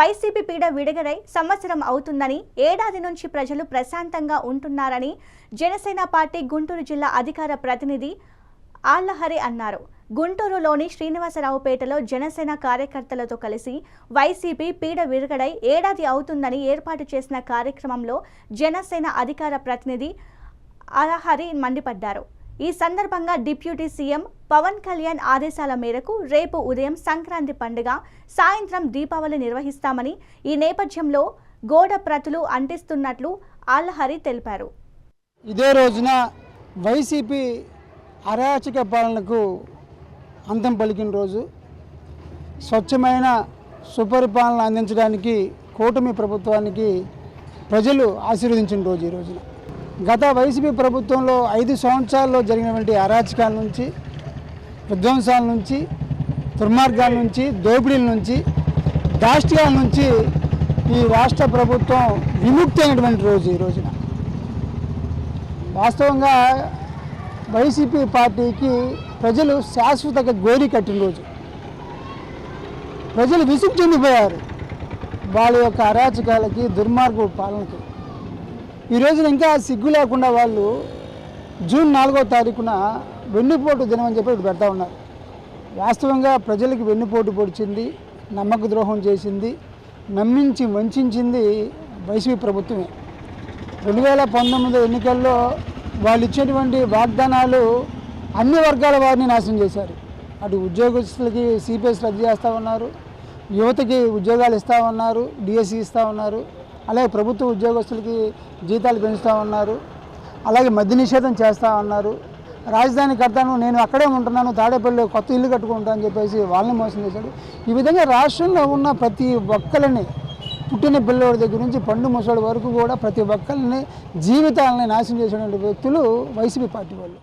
YCP పీడ విడగడై సంవత్సరం అవుతుందని ఏడాది నుంచి ప్రజలు ప్రశాంతంగా ఉంటున్నారని జనసేన పార్టీ గుంటూరు జిల్లా అధికార ప్రతినిధి ఆళ్ళహరి అన్నారు. గుంటూరులోని శ్రీనివాసరావుపేటలో జనసేన కార్యకర్తలతో కలిసి వైసీపీ పీడ విరగడై ఏడాది అవుతుందని ఏర్పాటు చేసిన కార్యక్రమంలో జనసేన అధికార ప్రతినిధి అలహరి మండిపడ్డారు. ఈ సందర్భంగా డిప్యూటీ సీఎం పవన్ కళ్యాణ్ ఆదేశాల మేరకు రేపు ఉదయం సంక్రాంతి పండుగ సాయంత్రం దీపావళి నిర్వహిస్తామని ఈ నేపథ్యంలో గోడ ప్రతులు అంటిస్తున్నట్లు ఆల్హరి తెలిపారు. ఇదే రోజున వైసీపీ అరాచక పాలనకు అంతం పలికిన రోజు. స్వచ్ఛమైన సుపరిపాలన అందించడానికి కూటమి ప్రభుత్వానికి ప్రజలు ఆశీర్వదించిన రోజు ఈ రోజున. గత వైసీపీ ప్రభుత్వంలో ఐదు సంవత్సరాల్లో జరిగినటువంటి అరాచకాల నుంచి విధ్వంసాల నుంచి దుర్మార్గాల నుంచి దోపిడీల నుంచి దాష్ట్యాల నుంచి ఈ రాష్ట్ర ప్రభుత్వం విముక్తి అయినటువంటి రోజు ఈ రోజున. వాస్తవంగా వైసీపీ పార్టీకి ప్రజలు శాశ్వత గోరి కట్టిన రోజు. ప్రజలు విసుగు చెందిపోయారు వాళ్ళ యొక్క అరాచకాలకి దుర్మార్గ పాలనకి. ఈ రోజున ఇంకా సిగ్గు లేకుండా వాళ్ళు జూన్ నాలుగో తారీఖున వెన్నుపోటు దినం అని చెప్పి ఇప్పుడు పెడతా ఉన్నారు. వాస్తవంగా ప్రజలకు వెన్నుపోటు పొడిచింది నమ్మక ద్రోహం చేసింది నమ్మించి వంచింది వైసీపీ ప్రభుత్వమే. రెండు వేల పంతొమ్మిది ఎన్నికల్లో వాళ్ళు ఇచ్చేటువంటి వాగ్దానాలు అన్ని వర్గాల వారిని నాశనం చేశారు. అటు ఉద్యోగస్తులకి సిపిఎస్ రద్దు చేస్తూ ఉన్నారు యువతకి ఉద్యోగాలు ఇస్తూ ఉన్నారు డిఎస్సి ఇస్తూ ఉన్నారు. అలాగే ప్రభుత్వ ఉద్యోగస్తులకి జీతాలు పెంచుతూ ఉన్నారు. అలాగే మద్య నిషేధం చేస్తూ ఉన్నారు. రాజధాని కడతాను నేను అక్కడే ఉంటున్నాను తాడేపల్లి కొత్త ఇల్లు కట్టుకుంటా అని చెప్పేసి వాళ్ళని మోసం చేశాడు. ఈ విధంగా రాష్ట్రంలో ఉన్న ప్రతి ఒక్కరిని పుట్టిన పిల్లోడి దగ్గర నుంచి పండు ముసలి వరకు కూడా ప్రతి ఒక్కరిని జీవితాలని నాశనం చేసినటువంటి వ్యక్తులు వైసీపీ పార్టీ వాళ్ళు.